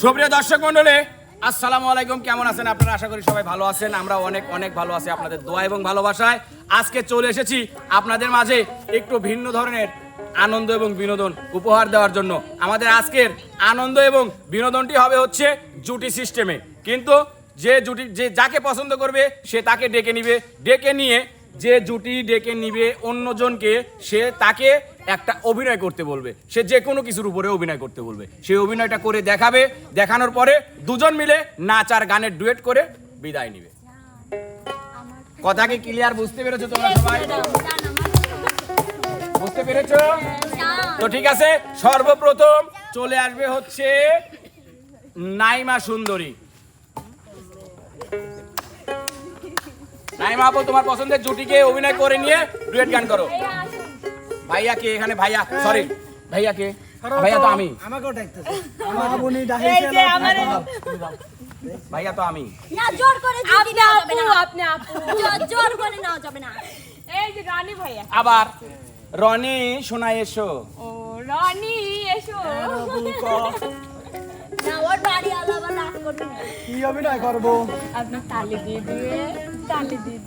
সুপ্রিয় দর্শক মন্ডলী, আসসালামু আলাইকুম। কেমন আছেন আপনারা? আশা করি সবাই ভালো আছেন। আমরা অনেক অনেক ভালো আছি আপনাদের দোয়া এবং ভালোবাসায়। আজকে চলে এসেছি আপনাদের মাঝে একটু ভিন্ন ধরনের আনন্দ এবং বিনোদন উপহার দেওয়ার জন্য। আমাদের আজকের আনন্দ এবং বিনোদনটি হবে হচ্ছে জুটি সিস্টেমে। কিন্তু যে জুটি, যে যাকে পছন্দ করবে, সে তাকে ডেকে নিবে। ডেকে নিয়ে যে জুটি ডেকে নিবে অন্যজনকে, সে তাকে একটা অভিনয় করতে বলবে। সে যে কোনো কিছুর উপরে অভিনয় করতে বলবে। সেই অভিনয়টা করে দেখাবে। দেখানোর পরে দুজন মিলে নাচ আর গানের ডুয়েট করে বিদায় নিবে। কথা কি ক্লিয়ার বুঝতে পেরেছ তোমরা সবাই? বুঝতে পেরেছ? তো ঠিক আছে, সর্বপ্রথম চলে আসবে হচ্ছে নাইমা সুন্দরী। নাইমা আপু তোমার পছন্দের জুটিকে অভিনয় করে নিয়ে ডুয়েট গান করো। ভাইয়া কে এখানে? ভাইয়া সরি ভাইয়া কে? ভাইয়া তো আমি। আমাকেও ডাকতেছে। আমার ভাইয়া তো আমি। না জোর করে আপনি আপু আপনি আপু। জোর- জোর করে নেওয়া যাবে না। এই যে রানী ভাইয়া। আবার রনি শোনা এসো। ও রানী এসো। না ওর বাড়ি আলো আবার রাগ করবে না। কি অভিনয় করব? আপনার তালি দিয়ে দিয়ে তালি দিয়ে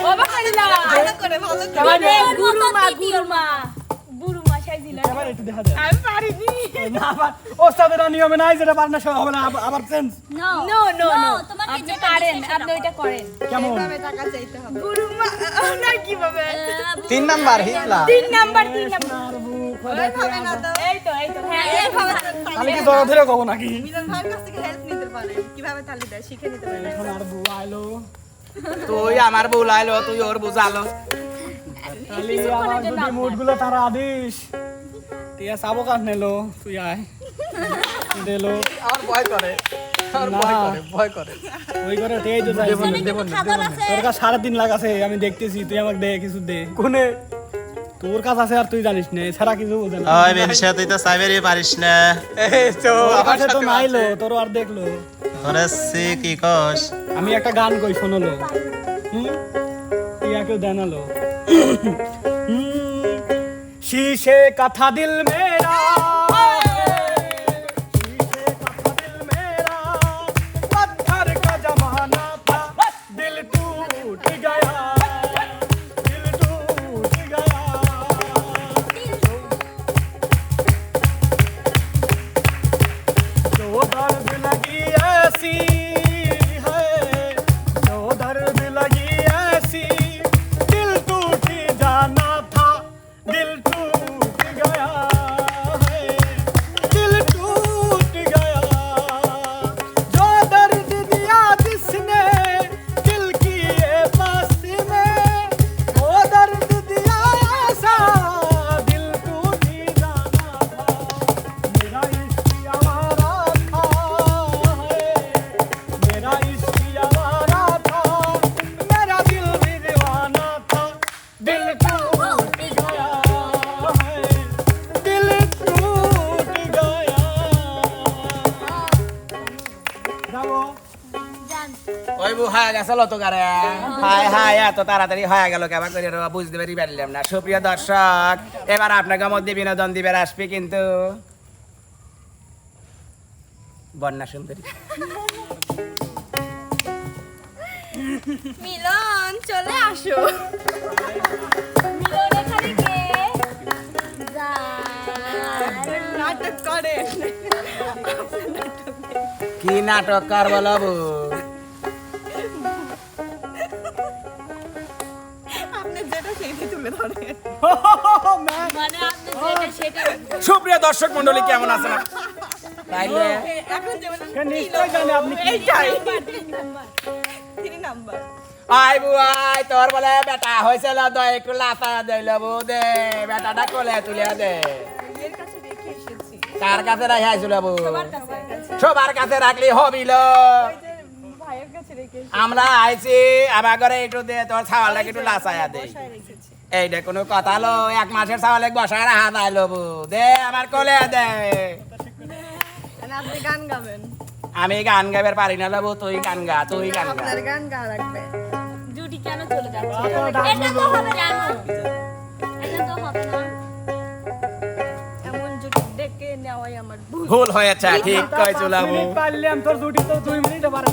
ও না গুরুমা গুরুমা সাইজিলা এবার একটু দেখা যায়। আমি পারিনি। না আবার ওস্তাদের নিয়মে নাই যেটা পার না সব হবে না আবার- change no no no no তোমাকে আপনি পারেন আপনি ওইটা করেন। কেমন? গুরুমা না কীভাবে? তিন নাম্বার হিটলা তিন নাম্বার তিন নাম্বার। এই তো এই তো। হ্যাঁ এইভাবে আমি কি জড়ো ধরে কব নাকি? মিলন ভাইয়ের কাছ থেকে হেল্প নিতে পারেন কীভাবে তালি দেয় শিখে নিতে পারেন এখন আর বউ আইলো। তুই আমার বুলাইলো তুই ওর বুঝালো। তাহলে আমার যদি মুডগুলো তারা আদিস টিয়া সাবো কাট নেলো তুই আয়। দেলো। আমার ভয় করে আমি দেখতেছি তুই আমাকে দে কিছু দে। কোনে? তোর কাছে আছে আর তুই জানিস না ছাড়া কিছু বোঝে না। ওই বেনসা তুই তো সাইবেরই পারিস না। এই তো আমার কাছে তো নাইলো তোর আর দেখল। ওরে সে কি কস? আমি একটা গান কই শোনালো হুম? शीशे का था दिल मेरा ওই হয়ে গেছিল তো গারে হায় হায় এত তাড়াতাড়ি হয়ে গেল কেমন করে রে, বুঝতে পারি পারলাম না। সুপ্রিয় দর্শক এবার আপনাকে মধ্যে বিনোদন দিবের আসবে কিন্তু বন্যা সুন্দরী। মিলন চলে আসো। মিলন কি নাটক কার বলব। আপনি যেটা সেইটি তুলে ধরে মানে সেটা সুপ্রিয় দর্শক মন্ডলী কেমন আছেন তাইলে আই বুয়াই তোর বলে বেটা হয়েছিল দয় একটু লাফা দিল বউ দে বেটাটা কোলে তুলে দে। কার কাছে রাখা আইছিল বউ। কাছে। সবার কাছে রাখলি হবিল। আমরা আইছি আমার ঘরে একটু দে তোর ছাওয়ালটাকে একটু লাচাইয়া দে। এইটা কোনো কথা লো এক মাসের ছাওয়ালে বসায় রাখা যাইলো বউ দে আমার কোলে দে। আপনি গান গাবেন আমি গান গাইবার পারি না লবু তুই গান গা তুই গান গা। আপনার গান গা লাগবে। জুটি কেন চলে যাবে এটা তো হবে না। ভুল হয়েছে ঠিক কয় চলাবো পারলে পারলাম তোর জুটি তো দুই মিনিটে পারে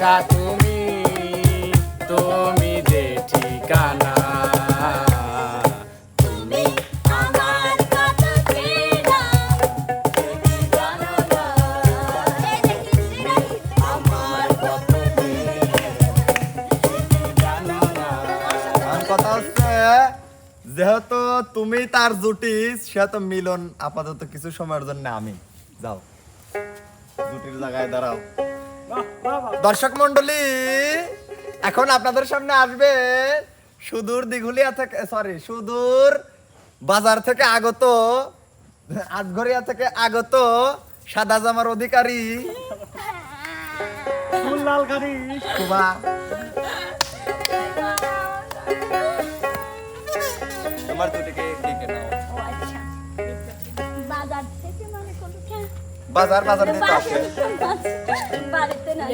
জানো না। তুমি কথা হচ্ছে যেহেতু তুমি তার জুটি সেহেতু মিলন আপাতত কিছু সময়ের জন্য আমি। যাও জুটির জায়গায় দাঁড়াও। দর্শক মন্ডলী এখন আপনাদের সামনে আসবে সুদূর দিঘুলিয়া থেকে সরি সুদূর বাজার থেকে আগত আটঘরিয়া থেকে আগত সাদা জামার অধিকারী ফুল লাল বাজার বাজার দিতে আসে। বাড়িতে না।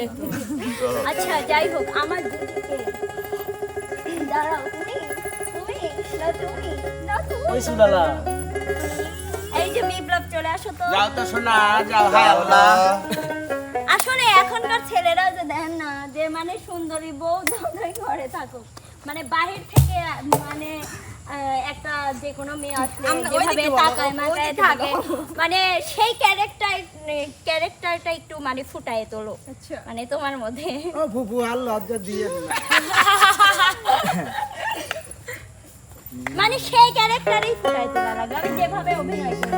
আচ্ছা যাই হোক আমার দুদিকে। দাঁড়াও তুমি তুমি না তুমি না তুমি। এই যে বিপ্লব চলে আসো তো। যাও তো শোনা যাও হায় আল্লাহ। আসলে এখনকার ছেলেরা যে দেখেন না যে মানে সুন্দরী বউ ধরে ঘরে থাকুক মানে বাহির থেকে মানে যে কোনো মেয়ে আসলে যেভাবে তাকায় মাথায় থাকে। মানে সেই ক্যারেক্টার ক্যারেক্টারটা একটু মানে ফুটায় তোলো। আচ্ছা। মানে তোমার মধ্যে। ও ফুফু আর লজ্জা দিয়ে মানে সেই ক্যারেক্টারই ফুটায় তোলা লাগে। আমি যেভাবে অভিনয় করি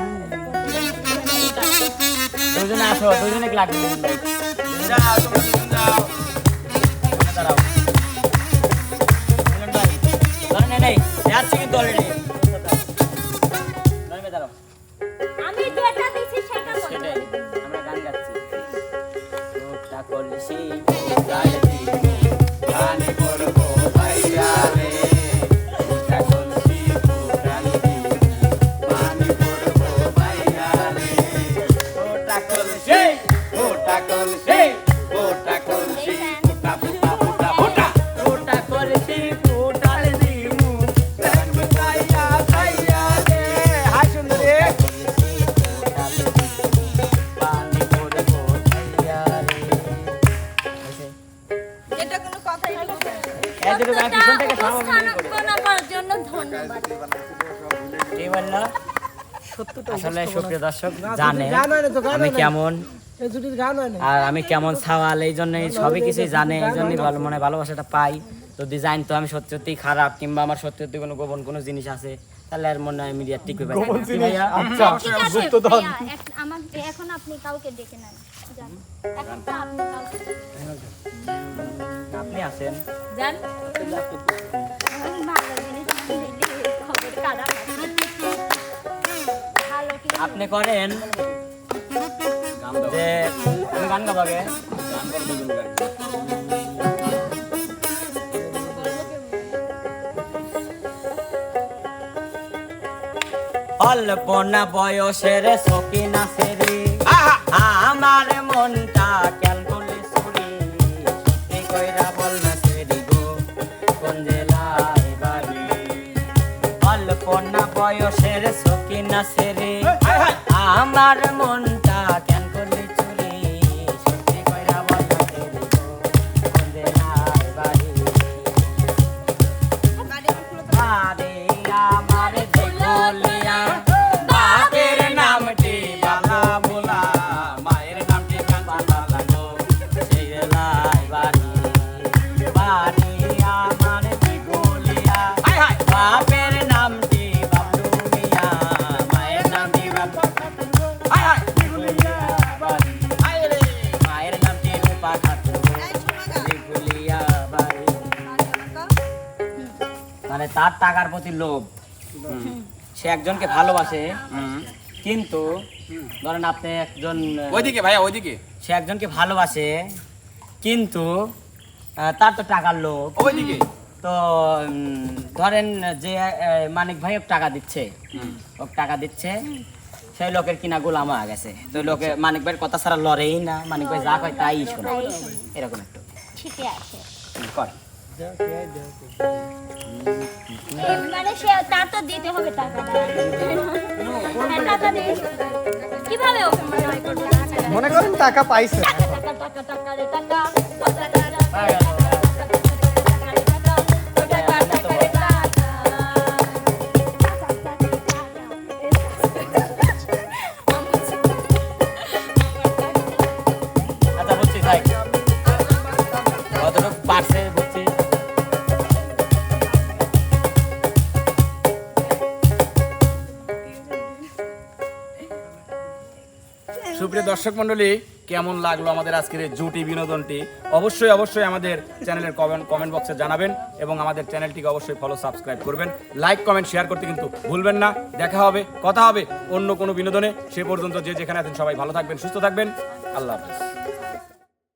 দুজনে আসো দুজনে লাগবে যাও তোমরা যাও দাঁড়াও নেই যাচ্ছি কিন্তু অলরেডি পিছন থেকে কতটা সামনে করে। উপস্থাপনা করার জন্য ধন্যবাদ। কে বলল আসলে সুপ্রিয় দর্শক জানে আমি কেমন? এই জুটির গান হয় না। আর আমি কেমন সাওয়াল এই জন্যই সবই কিছুই জানে এই জন্য ভালো মনে ভালোবাসাটা পাই। যদি জানি তো আমি সত্যি সত্যি খারাপ কিংবা আমার সত্যি সত্যি কোনো গোপন কোনো জিনিস আছে তাহলে আর মনে হয় মিডিয়া টিকবে পারে না। কি ভাইয়া? আচ্ছা আমার এখন আপনি কাউকে ডেকে নেন এখন তো আপনি কাউকে আপনি আছেন। জিনিস আপনি করেন। যে আমি গান গাবাগে অল্প না বয়সের সকিনা সেরি আমার মনটা ক্যালকুলি সুরি। সত্যি কইরা বল না সেরি গো? কোন জেলায় বাড়ি? অল্প না বয়সের সকিনা সেরি আমার মনটা মানে তার টাকার প্রতি লোভ। সে একজনকে ভালোবাসে কিন্তু ধরেন আপনি একজন ওইদিকে ভাইয়া ওইদিকে। সে একজনকে ভালোবাসে কিন্তু তার তো টাকার লোভ। ওইদিকে। তো ধরেন যে মানিক ভাই ওকে টাকা দিচ্ছে। ও টাকা দিচ্ছে সেই লোকের কিনা গোলাম হয়ে গেছে। তো লোকে মানিক ভাইয়ের কথা ছাড়া লড়েই না। মানিক ভাই যা কয় তাই শোনে এরকম একটু। ঠিকই আছে। কর। মানে সে তার তো দিতে হবে টাকাটা। হ্যাঁ, টাকা দিয়ে কীভাবে ওকে মনে করবে করেন টাকা পাইছে। টাকা টাকা টাকা টাকা। সুপ্রিয় দর্শক মন্ডলী কেমন লাগল আমাদের আজকের এই জুটি বিনোদনটি? অবশ্যই অবশ্যই আমাদের চ্যানেলের কমেন্ট কমেন্ট বক্সে জানাবেন এবং আমাদের চ্যানেলটিকে অবশ্যই ফলো সাবস্ক্রাইব করবেন। লাইক কমেন্ট শেয়ার করতে কিন্তু ভুলবেন না। দেখা হবে, কথা হবে অন্য কোনো বিনোদনে। সে পর্যন্ত যে যেখানে আছেন সবাই ভালো থাকবেন, সুস্থ থাকবেন। আল্লাহ হাফেজ।